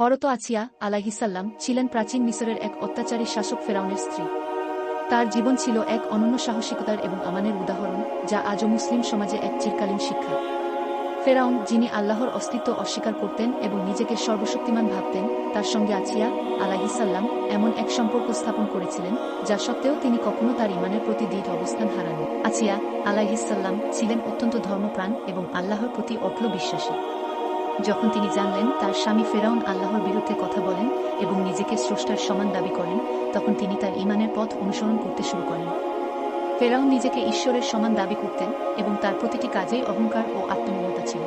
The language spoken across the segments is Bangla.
হরত আছিয়া আলাহিসাল্লাম ছিলেন প্রাচীন মিশরের এক অত্যাচারী শাসক ফেরাউনের স্ত্রী। তার জীবন ছিল এক অনন্য সাহসিকতার এবং আমানের উদাহরণ, যা আজও মুসলিম সমাজে এক চিরকালীন শিক্ষা। ফেরাউন, যিনি আল্লাহর অস্তিত্ব অস্বীকার করতেন এবং নিজেকে সর্বশক্তিমান ভাবতেন, তার সঙ্গে আছিয়া আলাহিসাল্লাম এমন এক সম্পর্ক স্থাপন করেছিলেন, যা সত্ত্বেও তিনি কখনো তার ইমানের প্রতি দৃঢ় অবস্থান হারাননি। আছিয়া আলাহিসাল্লাম ছিলেন অত্যন্ত ধর্মপ্রাণ এবং আল্লাহর প্রতি অটল বিশ্বাসী। যখন তিনি জানলেন তার স্বামী ফেরাউন আল্লাহর বিরুদ্ধে কথা বলেন এবং নিজেকে স্রষ্টার সমান দাবি করেন, তখন তিনি তার ইমানের পথ অনুসরণ করতে শুরু করেন। ফেরাউন নিজেকে ঈশ্বরের সমান দাবি করতেন এবং তার প্রতিটি কাজেই অহংকার ও আত্মমমতা ছিল।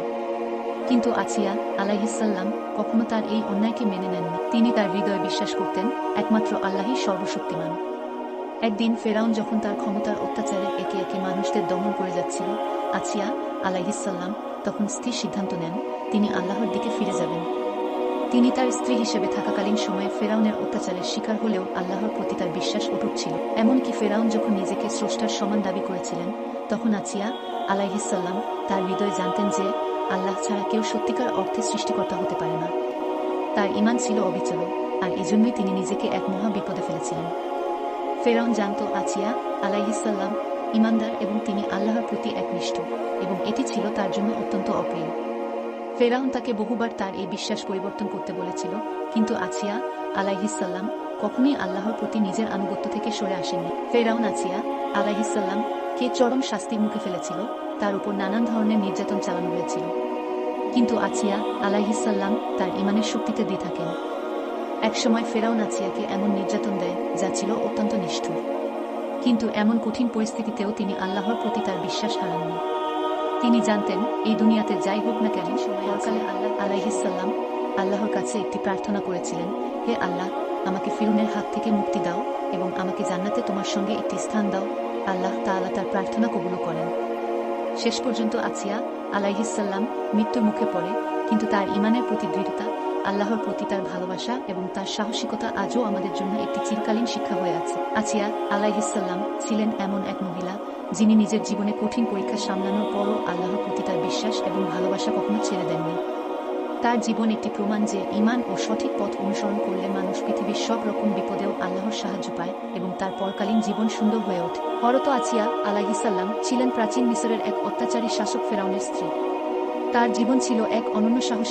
কিন্তু আছিয়া আলাইহিসাল্লাম কখনো তার এই অন্যায়কে মেনে নেননি। তিনি তার হৃদয়ে বিশ্বাস করতেন, একমাত্র আল্লাহই সর্বশক্তিমান। একদিন ফেরাউন যখন তার ক্ষমতার অত্যাচারে একে একে মানুষদের দমন করে যাচ্ছিল আছিয়া আলাইহিসাল্লাম তখন স্থির সিদ্ধান্ত নেন তিনি আল্লাহর দিকে ফিরে যাবেন। তিনি তার স্ত্রী হিসেবে থাকাকালীন সময়ে ফেরাউনের অত্যাচারের শিকার হলেও আল্লাহর প্রতি তার বিশ্বাস অটুট ছিল। এমনকি ফেরাউন যখন নিজেকে স্রষ্টার সমান দাবি করেছিলেন, তখন আছিয়া আলাইহিসাল্লাম তার হৃদয়ে জানতেন যে আল্লাহ ছাড়া কেউ সত্যিকার অর্থে সৃষ্টিকর্তা হতে পারে না। তার ইমান ছিল অবিচল, আর এজন্যই তিনি নিজেকে এক মহা বিপদে ফেলেছিলেন। ফেরাউন জানত আছিয়া আলাইহিসাল্লাম ইমানদার এবং তিনি আল্লাহর প্রতি একনিষ্ঠ, এবং এটি ছিল তার জন্য অত্যন্ত অপ্রিয়। ফেরাউন তাকে বহুবার তার এই বিশ্বাস পরিবর্তন করতে বলেছিল, কিন্তু আছিয়া আলাইহিসাল্লাম কখনোই আল্লাহর প্রতি নিজের আনুগত্য থেকে সরে আসেননি। ফেরাউন আছিয়া আলাইহিসাল্লাম কে চরম শাস্তির মুখে ফেলেছিল, তার উপর নানান ধরনের নির্যাতন চালানো হয়েছিল। কিন্তু আছিয়া আলাইহিসাল্লাম তার ইমানের শক্তিতে দিয়ে থাকেন একসময় ফেরাউন আছিয়াকে এমন নির্যাতন দেয়, যা ছিল অত্যন্ত নিষ্ঠুর। কিন্তু এমন কঠিন পরিস্থিতিতেও তিনি আল্লাহর প্রতি তার বিশ্বাস হারাননি। তিনি জানতেন, এই দুনিয়াতে যাই হোক না কেন আল্লাহ আলাইহিসাল্লাম আল্লাহর কাছে একটি প্রার্থনা করেছিলেন, হে আল্লাহ, আমাকে ফিরুনের হাত থেকে মুক্তি দাও এবং আমাকে জান্নাতে তোমার সঙ্গে একটি স্থান দাও। আল্লাহ তাআলা তার প্রার্থনা কবুল করেন। শেষ পর্যন্ত আছিয়া আলাইহিসাল্লাম মৃত্যুর মুখে পড়ে, কিন্তু তার ইমানের প্রতি দৃঢ়তা আল্লাহর প্রতি তার ভালোবাসা এবং তার সাহসিকতা আজও আমাদের জন্য একটি চিরকালীন শিক্ষা হয়ে আছে। আছিয়া আলাইহিসাল্লাম ছিলেন এমন এক মহিলা, যিনি নিজের জীবনে কঠিন পরীক্ষা সামলানোর পরও আল্লাহর প্রতি তার বিশ্বাস এবং ভালোবাসা কখনো ছেড়ে দেননি। তার জীবন একটি প্রমাণ যে ইমান ও সঠিক পথ অনুসরণ করলে মানুষ পৃথিবীর সব রকম বিপদেও আল্লাহর সাহায্য পায় এবং তার পরকালীন জীবন সুন্দর হয়ে ওঠে। হরত আছিয়া আলাইহিসাল্লাম ছিলেন প্রাচীন মিশরের এক অত্যাচারী শাসক ফেরাউনের স্ত্রী। তার জীবন ছিল এক অনন্য সাহস